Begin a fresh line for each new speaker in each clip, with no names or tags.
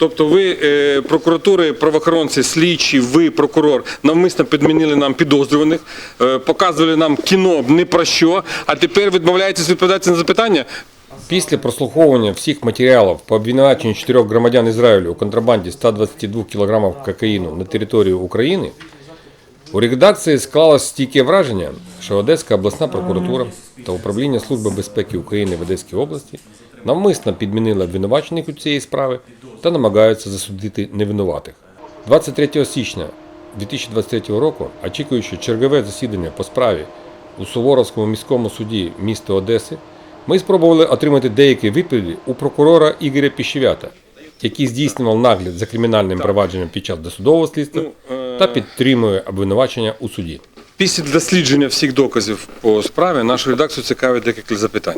Тобто ви, е, прокуратури, правоохоронці, слідчі, ви, прокурор, навмисно підмінили нам підозрюваних, е, показували нам кіно не про що, а тепер відмовляєтесь відповідати на запитання?
Після прослуховування всіх матеріалів по обвинуваченню чотирьох громадян Ізраїлю у контрабанді 122 кг кокаїну на територію України, у редакції склалось стійке враження, що Одеська обласна прокуратура та Управління Служби безпеки України в Одеській області навмисно підмінили обвинувачених у цієї справи та намагаються засудити невинуватих. 23 січня 2023 року, очікуючи чергове засідання по справі у Суворовському міському суді міста Одеси, ми спробували отримати деякі відповіді у прокурора Ігоря Піщевята, який здійснював нагляд за кримінальним провадженням під час досудового слідства та підтримує обвинувачення у суді.
Після дослідження всіх доказів по справі нашу редакцію цікавить декілька запитань.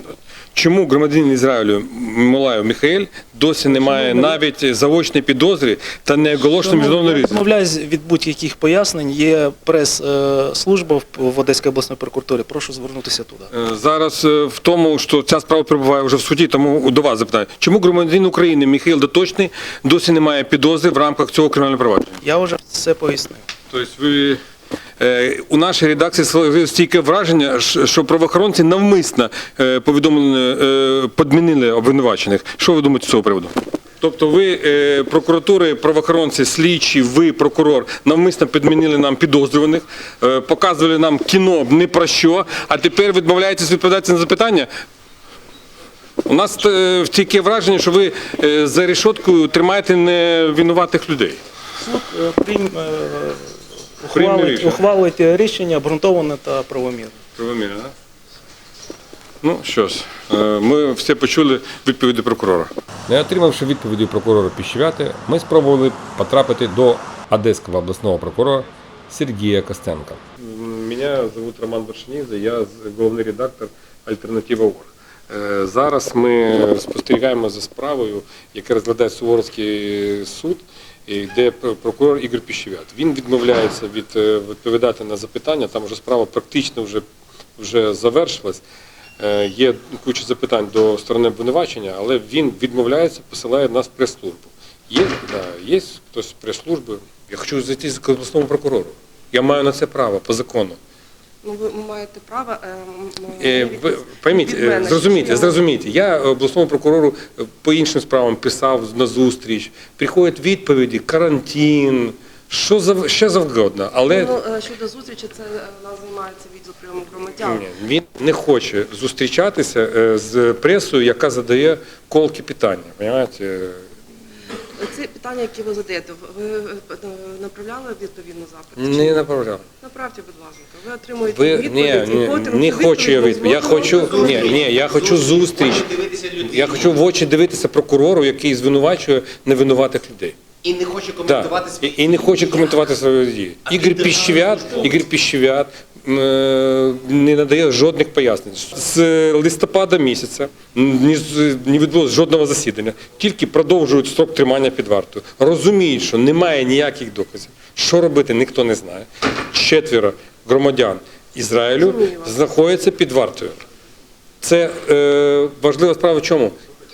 Чому громадянин Ізраїлю Мулаєв Михаїл досі не має навіть заочної підозри та не оголошено міжнародний ризик?
Відмовляюсь від будь-яких пояснень. Є прес-служба в- Одеській обласній прокуратурі. Прошу звернутися туди.
Е, Зараз е, в тому, що ця справа перебуває вже в суді, тому до вас запитаю. Чому громадянин України Михайло Доточний досі не має підозри в рамках цього кримінального провадження?
Я вже все пояснив.
Тобто ви у нашій редакції склалося стійке враження, що правоохоронці навмисно е, повідомлені, е, підмінили обвинувачених. Що ви думаєте з цього приводу? Тобто ви, е, прокуратури, правоохоронці, слідчі, ви, прокурор, навмисно підмінили нам підозрюваних, е, показували нам кіно не про що, а тепер відмовляєтесь відповідати на запитання? У нас е, таке враження, що ви е, за решоткою тримаєте невинуватих людей.
Суд е, е,
Прийме
ухвалить,
рішення.
ухвалить рішення обґрунтоване та правомірне.
Правомірно, так? Ну що ж, е, ми все почули відповіді прокурора.
Не отримавши відповіді прокурора Піщевяти, ми спробували потрапити до Одеського обласного прокурора Сергія Костенка.
Мене звуть Роман Вершинідзе, я головний редактор Альтернатива Орг. Е, Зараз ми спостерігаємо за справою, яка розглядає Суворовський суд, де прокурор Ігор Піщевят. Він відмовляється від е, відповідати на запитання. Там вже справа практично вже, вже завершилась. Е, Є куча запитань до сторони обвинувачення, але він відмовляється, посилає нас в прес-службу. Є, да, є хтось з прес-служби. Я хочу зайти з обласному прокурору. Я маю на це право по закону.
Ну, ви маєте право. е,
Е, ви Пойміть, е, зрозумійте,
я-
зрозумійте. Я обласному прокурору е, по іншим справам писав на зустріч. Приходять відповіді, карантин, що зав... ще завгодно. Але
Ну, щодо зустрічі, це нас займається відділ прийому громадян.
ні, він не хоче зустрічатися з пресою, яка задає колки питання. Понимаєте?
Ці питання, які ви задаєте, ви е, направляли відповідний запит?
Не направляв.
Направте, будь ласка. Ви отримуєте
Ви
відповідь,
ні, ні, не хочу я
відповідь.
Я хочу ні, ні, я хочу зустріч. Я хочу в очі дивитися прокурору, який звинувачує невинуватих людей.
І не хоче коментувати
і,
свої
і не хоче коментувати свої дії. Ігор Піщевят, Ігор Піщевят не надає жодних пояснень. З листопада місяця не відбулося жодного засідання, тільки продовжують строк тримання під вартою. Розуміють, що немає ніяких доказів. Що робити, ніхто не знає. Четверо громадян Ізраїлю знаходяться під вартою. Це е, важлива справа в чому?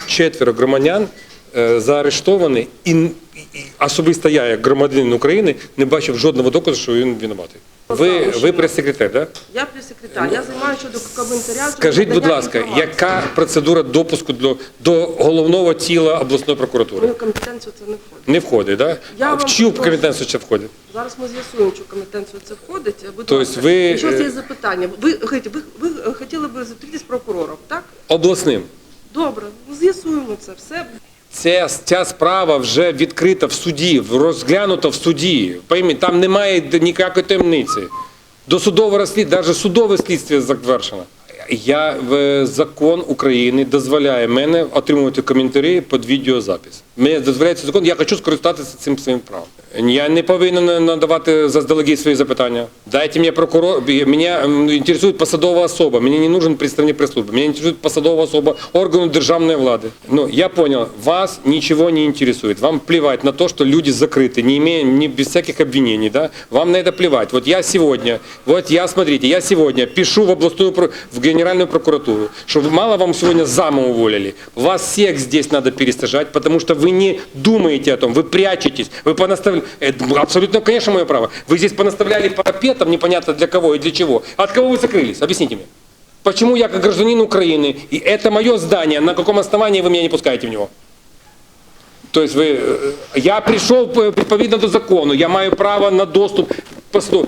Четверо громадян е, заарештовані, і, і і особисто я, як громадянин України, не бачив жодного доказу, що він винуватий. Ви, ви прес-секретар, так?
Я прес-секретар. Я займаюся щодо коментаря.
Скажіть, будь ласка, яка процедура допуску до, до головного тіла обласної прокуратури?
мою компетенцію це не входить.
Не входить, так?
Я
А в чию компетенцію це входить?
Зараз ми з'ясуємо, що компетенцію це входить. Будь
Тобто
ласка,
ви,
якщо
е,
є запитання, ви, ви, ви хотіли б зустрітися з прокурором, так?
Обласним.
Добре, ну, з'ясуємо це все.
Ця, ця справа вже відкрита в суді, розглянута в суді. Пойміть, там немає ніякої таємниці. Досудове розслідування, навіть судове слідство завершено. Я закон України дозволяє мене отримувати коментарі під відеозапис. Мені дозволяється закон, я хочу скористатися цим своїм правом. Я не повинен надавати заздалегідь свої запитання. Дайте мені прокурор. Меня м, интересует посадова особа. Мне не нужен представник пресс-службы. Меня интересует посадова особа органу державной влады. Ну, я понял, вас ничего не интересует. Вам плевать на то, что люди закрыты, не имея, не, без всяких обвинений, да? Вам на это плевать. Вот я сегодня, вот я, смотрите, я сегодня пишу в областную, про- в генеральную прокуратуру, что вы- мало вам сегодня зама уволили. Вас всех здесь надо пересажать, потому что вы Вы не думаете о том, вы прячетесь, вы понаставляли... Это абсолютно, конечно, мое право. Вы здесь понаставляли парапетом, непонятно для кого и для чего. От кого вы закрылись? Объясните мне. Почему я как гражданин Украины, и это мое здание, на каком основании вы меня не пускаете в него? То есть ви, е, я прийшов е, відповідно до закону, я маю право на доступ. Посуду.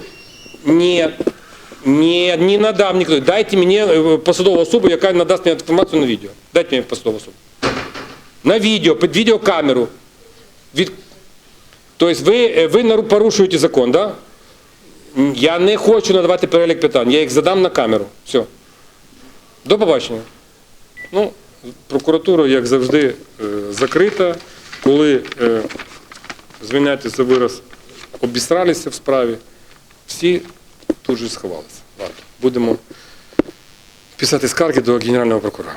Ні, ні, не надам ніхто. Дайте мені е, посадову особу, яка надасть мені інформацію на відео. Дайте мені посадову особу. На відео, під відеокамеру. Від... Тобто ви, е, ви порушуєте закон, так? Да? Я не хочу надавати перелік питань, я їх задам на камеру. Все. До побачення. Ну, прокуратура, як завжди, е, закрита. Коли, е, звиняйте за вираз, обісралися в справі, всі тут же сховалися. Будемо писати скарги до Генерального прокурора.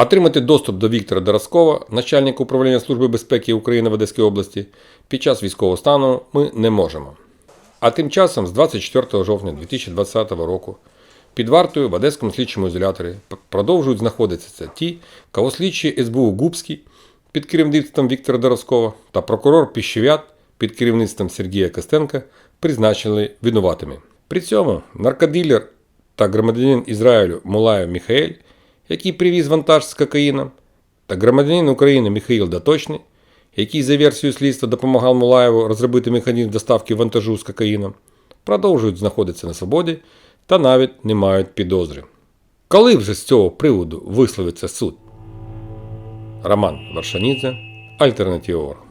Отримати доступ до Віктора Дороскова, начальника управління Служби безпеки України в Одеській області, під час військового стану ми не можемо. А тим часом, з 24 жовтня 2020 року, під вартою в Одеському слідчому ізоляторі продовжують знаходитися ті, кого слідчі СБУ Губський під керівництвом Віктора Дороскова та прокурор Піщевят під керівництвом Сергія Костенка призначили винуватими. При цьому наркодилер та громадянин Ізраїлю Мулаєв Міхаель, який привіз вантаж з кокаїном, та громадянин України Михаїл Даточний, який за версією слідства допомагав Мулаєву розробити механізм доставки вантажу з кокаїном, продовжують знаходитися на свободі та навіть не мають підозри. Коли вже з цього приводу висловиться суд? Роман Варшанідзе, Альтернатива.орг.